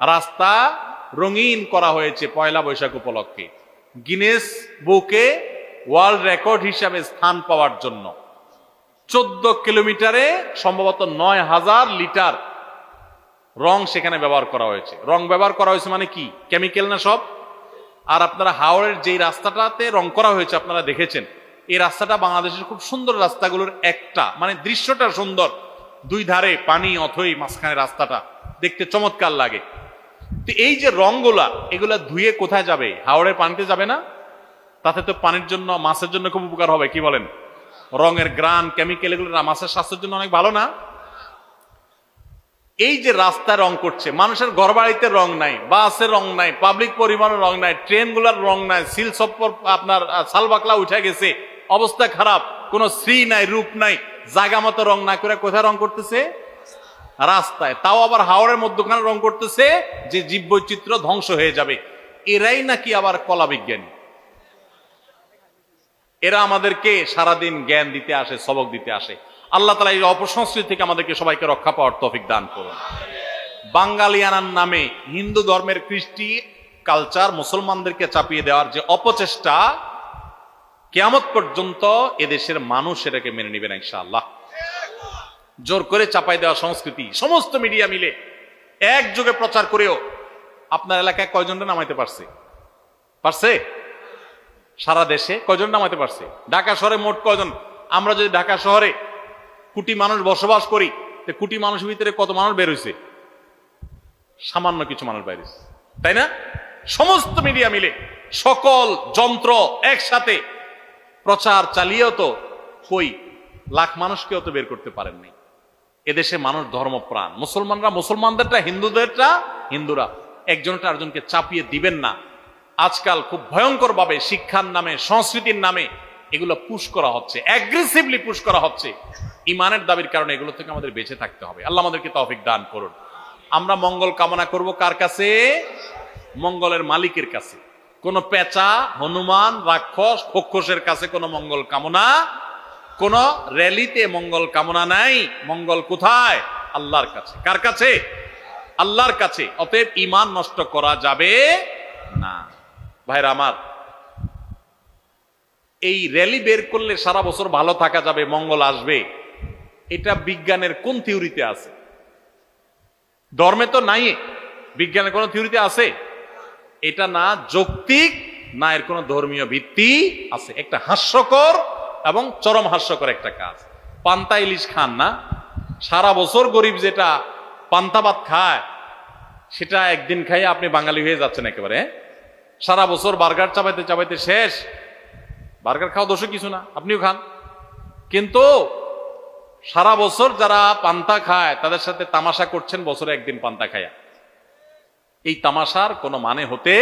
রাস্তা রঙিন করা হয়েছে পয়লা বৈশাখ উপলক্ষে। গিনেস বুকে ওয়ার্ল্ড রেকর্ড হিসাবে স্থান পাওয়ার জন্য। চোদ্দ কিলোমিটারে সম্ভবত নয় হাজার লিটার রং সেখানে ব্যবহার করা হয়েছে। রং ব্যবহার করা হয়েছে মানে কি? কেমিক্যাল না সব? আর আপনারা হাওড়ের যেই রাস্তাটাতে রং করা হয়েছে আপনারা দেখেছেন, এই রাস্তাটা বাংলাদেশের খুব সুন্দর রাস্তাগুলোর একটা মানে দৃশ্যটা সুন্দর। দুই ধারে পানি অথই মাঝখানে রাস্তাটা। দেখতে চমৎকার লাগে। তো এই যে রংগুলা, এগুলা ধুয়ে কোথায় যাবে? হাওড়ের পানিতে যাবে না? তাতে তো পানির জন্য, মাছের জন্য খুব উপকার হবে, কি বলেন? রঙের গ্রান কেমিক্যাল এগুলো মাছের স্বাস্থ্যের জন্য অনেক ভালো না? এই যে রাস্তা রং করছে, মানুষের ঘর বাড়িতে রং নাই বাসের রং নাই পাবলিক পরিবহনের রং নাই, ট্রেনগুলোর রং নাই, সিল সপ্পর আপনার সালবাকলা উঠে গেছে, অবস্থা খারাপ, কোনো শ্রী নাই, রূপ নাই, জায়গা মতো রং না করে কোথায় রং করতেছে? রাস্তায়। তাও আবার হাওড়ের মধ্যখানে রং করতেছে যে জীববৈচিত্র্য ধ্বংস হয়ে যাবে। এরাই নাকি আবার কলা বিজ্ঞানী এরা আমাদেরকে সারাদিন জ্ঞান দিতে আসে, সবক দিতে আসে। আল্লাহ তালা এই অপসংস্কৃতি থেকে আমাদেরকে সবাইকে রক্ষা পাওয়ার তফিক দান করুন। বাঙ্গালিয়ানার নামে হিন্দু ধর্মের কৃষ্টি কালচার মুসলমানদেরকে চাপিয়ে দেওয়ার যে অপচেষ্টা, কেয়ামত পর্যন্ত এদেশের মানুষ এটাকে মেনে নেবে না ইনশাআল্লাহ। জোর করে চাপাই দেওয়া সংস্কৃতি, সমস্ত মিডিয়া মিলে একযোগে প্রচার করেও আপনার এলাকায় কয়জনটা নামাইতে পারছে? পারছে? সারা দেশে কয়জন নামাতে পারছে? ঢাকা শহরে মোট কয়জন? আমরা যদি ঢাকা শহরে কোটি মানুষ বসবাস করি, তো কোটি মানুষের ভিতরে কত মানুষ বের হয়েছে সামান্য কিছু মানুষ বাইরে। তাই না? সমস্ত মিডিয়া মিলে সকল যন্ত্র একসাথে প্রচার চালিয়েও তো কই লাখ মানুষকেও তো বের করতে পারেননি এদেশে মানুষ ধর্মপ্রাণ। মুসলমানরা মুসলমানদেরটা, হিন্দুদেরটা, হিন্দুরা। একজনটা আরেকজনকে চাপিয়ে দিবেন না। আজকাল খুব ভয়ঙ্কর ভাবে শিক্ষার নামে, সংস্কৃতির নামে এগুলো পুশ করা হচ্ছে। অ্যাগ্রেসিভলি পুশ করা হচ্ছে। ইমানের দাবির কারণে এগুলো থেকে আমাদের বেঁচে থাকতে হবে। আল্লাহ আমাদেরকে তৌফিক দান করুন। আমরা মঙ্গল কামনা করব কার কাছে? মঙ্গলের মালিকের কাছে। কোন পেঁচা, হনুমান, রাক্ষস, খক্ষসের কাছে কোনো মঙ্গল কামনা কোন র্যালিতে মঙ্গল কামনা নাই, মঙ্গল কোথায়? আল্লাহর কাছে। কার কাছে? আল্লাহর কাছে। অতএব ইমান নষ্ট করা যাবে না। ভাইরা আমার, এই র্যালি বের করলে সারা বছর ভালো থাকা যাবে, মঙ্গল আসবে। এটা বিজ্ঞানের কোন থিওরিতে আছে? ধর্মে তো নাই, বিজ্ঞানের কোন থিওরিতে আছে? এটা না যৌক্তিক, না এর কোন ধর্মীয় ভিত্তি আছে। একটা হাস্যকর এবং চরম হাস্যকর একটা কাজ। পান্তা ইলিশ খান না। সারা বছর গরিব যেটা পান্তা ভাত খায়, সেটা একদিন খাইয়ে আপনি বাঙালি হয়ে যাচ্ছেন একেবারে হ্যাঁ? সারা বছর বার্গার চাবাইতে চাবাইতে শেষ। বার্গার খাওয়া দোষে কিছু না, আপনিও খান। কিন্তু সারা বছর যারা পান্তা খায়, তাদের সাথে তামাশা করছেন বছরে একদিন পান্তা খায়া এই তামাশার কোনো মানে হতে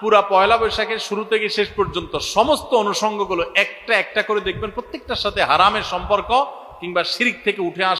পুরা পয়লা বৈশাখের শুরু থেকে শেষ পর্যন্ত সমস্ত অনুষঙ্গগুলো একটা একটা করে দেখবেন প্রত্যেকটার সাথে হারামের সম্পর্ক কিংবা শিরিক থেকে উঠে আসা